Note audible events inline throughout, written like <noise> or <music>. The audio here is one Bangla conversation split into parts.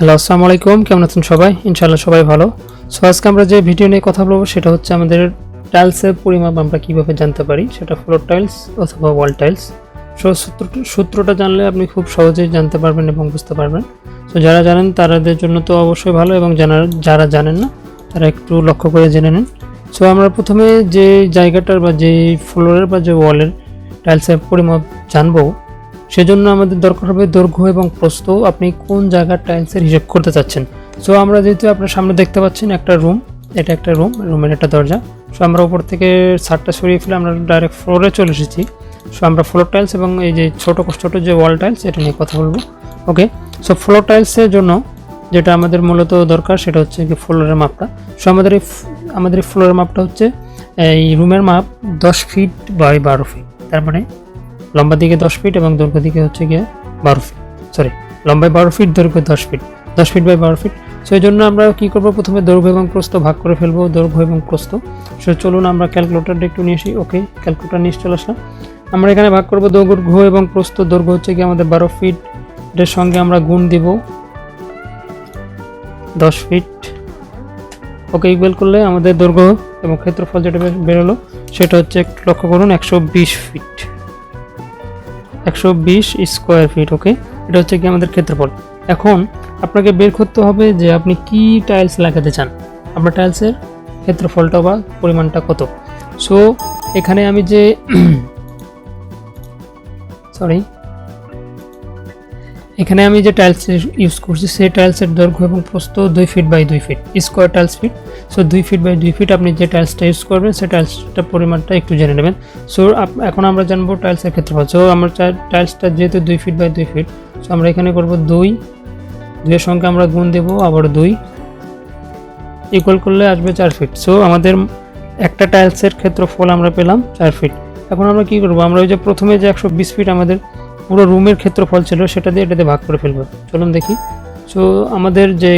হ্যালো আসসালামু আলাইকুম কেমন আছেন সবাই? ইনশাআল্লাহ সবাই ভালো। সো আজকে আমরা যে ভিডিও নিয়ে কথা বলব, সেটা হচ্ছে আমাদের টাইলসের পরিমাপ আমরা কীভাবে জানতে পারি? সেটা ফ্লোর টাইলস অথবা ওয়াল টাইলস সো সূত্র, সূত্রটা জানলে আপনি খুব সহজেই জানতে পারবেন এবং বুঝতে পারবেন। সো যারা জানেন তাদের জন্য তো অবশ্যই ভালো এবং যারা যারা জানেন না, তারা একটু লক্ষ্য করে জেনে নিন। সো আমরা প্রথমে যে জায়গাটার বা যে ফ্লোরের বা যে ওয়ালের টাইলসের পরিমাপ জানব সেজন্য আমাদের দরকার হবে দৈর্ঘ্য এবং প্রস্থ। আপনি কোন জায়গার টাইলসের হিসেব করতে চাচ্ছেন? সো আমরা যেহেতু আপনার সামনে দেখতে পাচ্ছেন একটা রুম এটা একটা রুম রুমের একটা দরজা। সো আমরা উপর থেকে ছাদটা সরিয়ে ফেলে আমরা ডাইরেক্ট ফ্লোরে চলে এসেছি। সো আমরা ফ্লোর টাইলস এবং এই যে ছোটো ছোটো যে ওয়াল টাইলস এটা নিয়ে কথা বলব। ওকে সো ফ্লোর টাইলসের জন্য যেটা আমাদের মূলত দরকার, সেটা হচ্ছে কি ফ্লোরের মাপটা। সো আমাদের এই আমাদের এই ফ্লোরের মাপটা হচ্ছে এই রুমের মাপ দশ ফিট বাই বারো ফিট তার মানে লম্বা দিকে দশ ফিট এবং দৈর্ঘ্য দিকে হচ্ছে গিয়ে বারো ফিট সরি লম্বায় বারো ফিট দৈর্ঘ্য দশ ফিট দশ ফিট বাই বারো ফিট সেই জন্য আমরা কি করব? প্রথমে দৈর্ঘ্য এবং প্রস্থ ভাগ করে ফেলব, দৈর্ঘ্য এবং প্রস্থ। সে চলুন আমরা ক্যালকুলেটারটা একটু নিয়ে আসি। ওকে ক্যালকুলেটার নিয়ে চলে আসলাম। আমরা এখানে ভাগ করব দৈর্ঘ্য এবং প্রস্থ। দৈর্ঘ্য হচ্ছে কি আমাদের বারো ফিট এর সঙ্গে আমরা গুণ দিব দশ ফিট ওকে ইকুয়াল করলে আমাদের দৈর্ঘ্য এবং ক্ষেত্রফল যেটা বেরোলো, সেটা হচ্ছে লক্ষ্য করুন একশো বিশ ফিট একশো বিশ স্কোয়ার ফিট ওকে এটা হচ্ছে কি আমাদের ক্ষেত্রফল। এখন আপনাকে বের করতে হবে যে আপনি কি টাইলস লাগাতে চান। আপনার টাইলসের ক্ষেত্রফলটা বা পরিমাণটা কত? সো এখানে আমি যে <coughs> সরি এখানে আমি যে টাইলস ইউজ করছি, সেই টাইলসের দৈর্ঘ্য এবং প্রস্থ দুই ফিট বাই দুই feet square tiles feet so দুই ফিট বাই দুই ফিট আপনি যে টাইলসটা ইউজ করবেন, সেই টাইলসটার পরিমাণটা একটু জেনে নেবেন। সো এখন আমরা জানব টাইলসের ক্ষেত্রফল। সো আমরা টাইলসটা যেহেতু দুই ফিট বাই দুই ফিট সো আমরা এখানে করব দুই। দুইয়ের সঙ্গে আমরা গুণ দেবো আবার দুই। ইকুয়াল করলে আসবে চার ফিট সো আমাদের একটা টাইলসের ক্ষেত্রফল আমরা পেলাম চার ফিট এখন আমরা কি করব? আমরা ওই যে প্রথমে যে একশো বিশ ফিট আমাদের পুরো রুমের ক্ষেত্রফল ছিল সেটা দিয়ে এটাতে ভাগ করে ফেলব। চলুন দেখি। সো আমাদের যে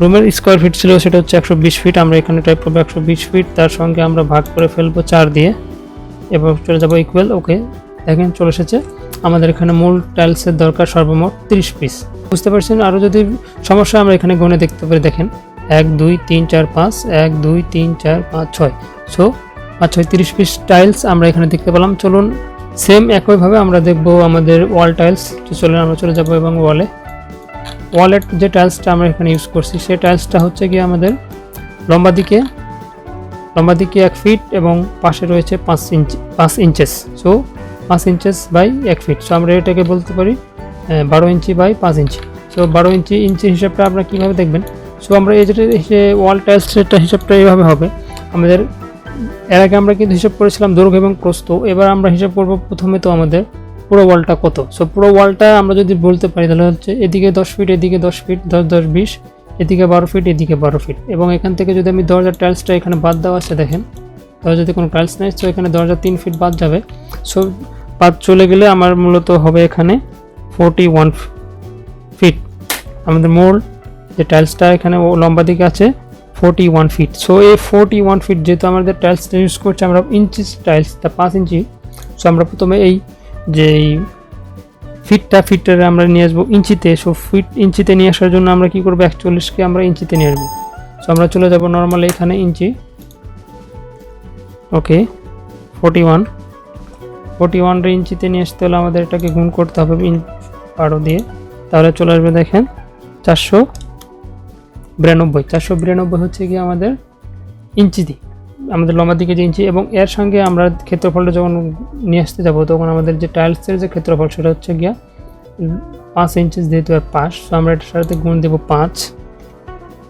রুমের স্কোয়ার ফিট ছিল সেটা হচ্ছে একশো বিশ ফিট আমরা এখানে টাইপ করব একশো বিশ ফিট তার সঙ্গে আমরা ভাগ করে ফেলব চার দিয়ে। এবার চলে যাব ইকুয়াল ওকে দেখেন, চলে এসেছে। আমাদের এখানে মূল টাইলসের দরকার সর্বমোট তিরিশ পিস বুঝতে পারছেন? আরও যদি সমস্যা আমরা এখানে গণে দেখতে পারি। দেখেন, এক, দুই, তিন, চার, পাঁচ, এক, দুই, তিন, চার, পাঁচ, ছয়। সো পাঁচ, ছয়, তিরিশ পিস টাইলস আমরা এখানে দেখতে পেলাম। চলুন সেম একইভাবে আমরা দেখব আমাদের ওয়াল টাইলস তো চলুন আমরা চলে যাব এবং ওয়ালে ওয়ালের যে টাইলসটা আমরা এখানে ইউজ করছি সেই টাইলসটা হচ্ছে গিয়ে আমাদের লম্বা দিকে। লম্বা দিকে এক ফিট এবং পাশে রয়েছে পাঁচ ইঞ্চ পাঁচ ইঞ্চেস সো পাঁচ ইঞ্চেস বাই এক ফিট সো আমরা এটাকে বলতে পারি বারো ইঞ্চি বাই পাঁচ ইঞ্চি। সো বারো ইঞ্চি ইঞ্চি হিসাবটা আপনারা কীভাবে দেখবেন? সো আমরা এই যেটা ওয়াল টাইলসটা হিসাবটা এইভাবে হবে। আমাদের এর আগে আমরা কিন্তু হিসাব করেছিলাম দৈর্ঘ্য এবং প্রস্থ। এবার আমরা হিসাব করব প্রথমে তো আমাদের পুরো ওয়ালটা কত। সো পুরো ওয়ালটা আমরা যদি বলতে পারি তাহলে হচ্ছে এদিকে দশ ফিট এদিকে দশ ফিট দশ দশ, বিশ, এদিকে বারো ফিট এদিকে বারো ফিট এবং এখান থেকে যদি আমি দরজার টাইলসটা এখানে বাদ দেওয়া আছে দেখেন দরজাতে কোনো টাইলস নেই তো এখানে দরজা তিন ফিট বাদ যাবে। সো বাদ চলে গেলে আমার মূলত হবে এখানে ফোরটি ওয়ান ফিট আমাদের মূল যে টাইলসটা এখানে লম্বা দিকে আছে ফোরটি ওয়ান ফিট সো এই ফোরটি ওয়ান ফিট যেহেতু আমাদের টাইলসটা ইউজ করছি, আমরা ইঞ্চি টাইলস তা পাঁচ ইঞ্চি সো আমরা প্রথমে এই যে ফিটটা ফিটটা আমরা নিয়ে আসব ইঞ্চিতে সো ফিট ইঞ্চিতে নিয়ে আসার জন্য আমরা কি করব? একচল্লিশকে আমরা ইঞ্চিতে নিয়ে আসব। সো আমরা চলে যাব নর্মালি এখানে inch okay forty one forty ওয়ানটা ইঞ্চিতে নিয়ে আসতে হলে আমাদের এটাকে গুণ করতে হবে ইন বারো দিয়ে। তাহলে চলে আসবে দেখেন, চারশো। বিরানব্বই, চারশো বিরানব্বই হচ্ছে কি আমাদের ইঞ্চি দি আমাদের লম্বা দিকে যে ইঞ্চি, এবং এর সঙ্গে আমরা ক্ষেত্রফলটা যখন নিয়ে আসতে যাব, তখন আমাদের যে টাইলসের যে ক্ষেত্রফল, সেটা হচ্ছে গিয়া পাঁচ ইঞ্চি যেহেতু আর পাঁচ, তো আমরা এটার সাথে গুণ দেবো পাঁচ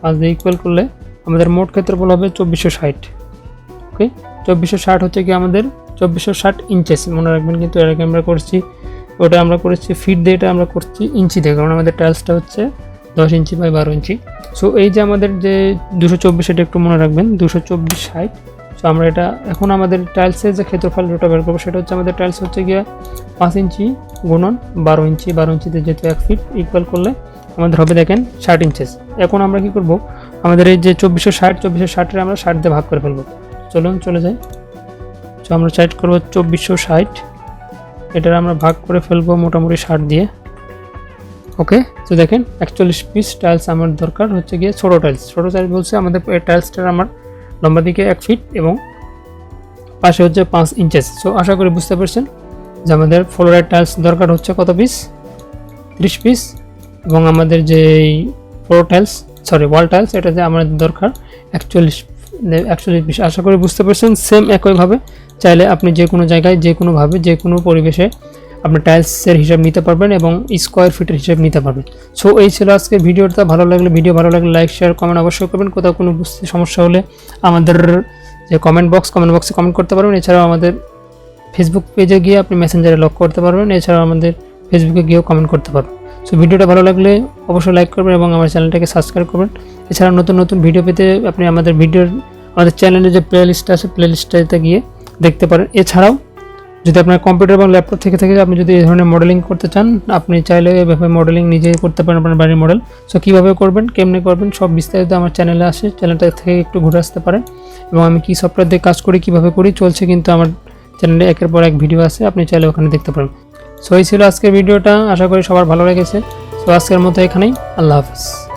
পাঁচ দিয়ে ইকুয়াল করলে আমাদের মোট ক্ষেত্রফল হবে চব্বিশশো ষাট ওকে চব্বিশশো ষাট হচ্ছে কি আমাদের চব্বিশশো ষাট ইঞ্চেস মনে রাখবেন কিন্তু এর আগে আমরা করছি, ওটা আমরা করেছি ফিট দিয়ে, এটা আমরা করছি ইঞ্চি দিয়ে, কারণ আমাদের টাইলসটা হচ্ছে দশ ইঞ্চি বাই বারো ইঞ্চি। সো এই যে আমাদের যে দুশো চব্বিশ, এটা একটু মনে রাখবেন, দুশো চব্বিশ ষাট সো আমরা এটা, এখন আমাদের টাইলসের যে ক্ষেত্রফল যেটা বের করব, সেটা হচ্ছে আমাদের টাইলস হচ্ছে গিয়ে পাঁচ ইঞ্চি গুণন বারো ইঞ্চি, বারো ইঞ্চিতে যেহেতু এক ফিট ইকুয়াল করলে আমাদের হবে দেখেন ষাট ইঞ্চেস এখন আমরা কি করব, আমাদের এই যে চব্বিশশো ষাট, চব্বিশশো ষাটের আমরা ষাট দিয়ে ভাগ করে ফেলব। চলুন, চলে যাই। তো আমরা সাইড করব চব্বিশশো ষাট। এটার আমরা ভাগ করে ফেলব মোটামুটি ষাট দিয়ে। ওকে? তো দেখেন, একচল্লিশ পিস টাইলস আমার দরকার হচ্ছে গিয়ে ছোটো টাইলস ছোটো টাইলস বলছে আমাদের টাইলসটার আমার লম্বা দিকে এক ফিট এবং পাশে হচ্ছে পাঁচ ইঞ্চেস সো আশা করি বুঝতে পারছেন যে আমাদের ফ্লোরের টাইলস দরকার হচ্ছে কত পিস ত্রিশ পিস এবং আমাদের যে floor tiles sorry wall tiles এটাতে আমাদের দরকার একচল্লিশ একচল্লিশ পিস আশা করি বুঝতে পারছেন সেম একইভাবে। চাইলে আপনি যে কোনো জায়গায় যে কোনোভাবে যে কোনো পরিবেশে আপনি টাইলসের হিসাব নিতে পারবেন এবং স্কোয়ার ফিটের হিসাব নিতে পারবেন। সো, এই ছিল আজকে ভিডিওটা। ভালো লাগলে, ভিডিও ভালো লাগলে লাইক শেয়ার কমেন্ট অবশ্যই করবেন। কোথাও কোনো বুঝতে সমস্যা হলে আমাদের যে কমেন্ট বক্স কমেন্ট বক্সে কমেন্ট করতে পারবেন। এছাড়াও আমাদের ফেসবুক পেজে গিয়ে আপনি মেসেঞ্জারে লক করতে পারবেন। এছাড়াও আমাদের ফেসবুকে গিয়েও কমেন্ট করতে পারবেন। সো, ভিডিওটা ভালো লাগলে অবশ্যই লাইক করবেন এবং আমার চ্যানেলটাকে সাবস্ক্রাইব করবেন। এছাড়া নতুন নতুন ভিডিও পেতে আপনি আমাদের ভিডিওর আমাদের চ্যানেলে যে প্লে লিস্ট আছে প্লে লিস্টটাতে গিয়ে দেখতে পারেন। এছাড়াও যদি আপনার কম্পিউটার এবং ল্যাপটপ থেকে থেকে, আপনি যদি এই ধরনের মডেলিং করতে চান, আপনি চাইলে এভাবে মডেলিং নিজেই করতে পারেন আপনার বাড়ির মডেল সো কীভাবে করবেন, কেমনে করবেন, সব বিস্তারিত আমার চ্যানেলে আসে। চ্যানেলটা থেকে একটু ঘুরে আসতে পারেন। এবং আমি কী সফটওয়্যার দিয়ে কাজ করি, কীভাবে করি, চলছে কিন্তু আমার চ্যানেলে একের পর এক ভিডিও আছে আপনি চাইলে ওখানে দেখতে পারেন। সো এই ছিল আজকের ভিডিওটা আশা করি সবার ভালো লেগেছে। সো আজকের মতো এখানেই। আল্লাহ হাফিজ।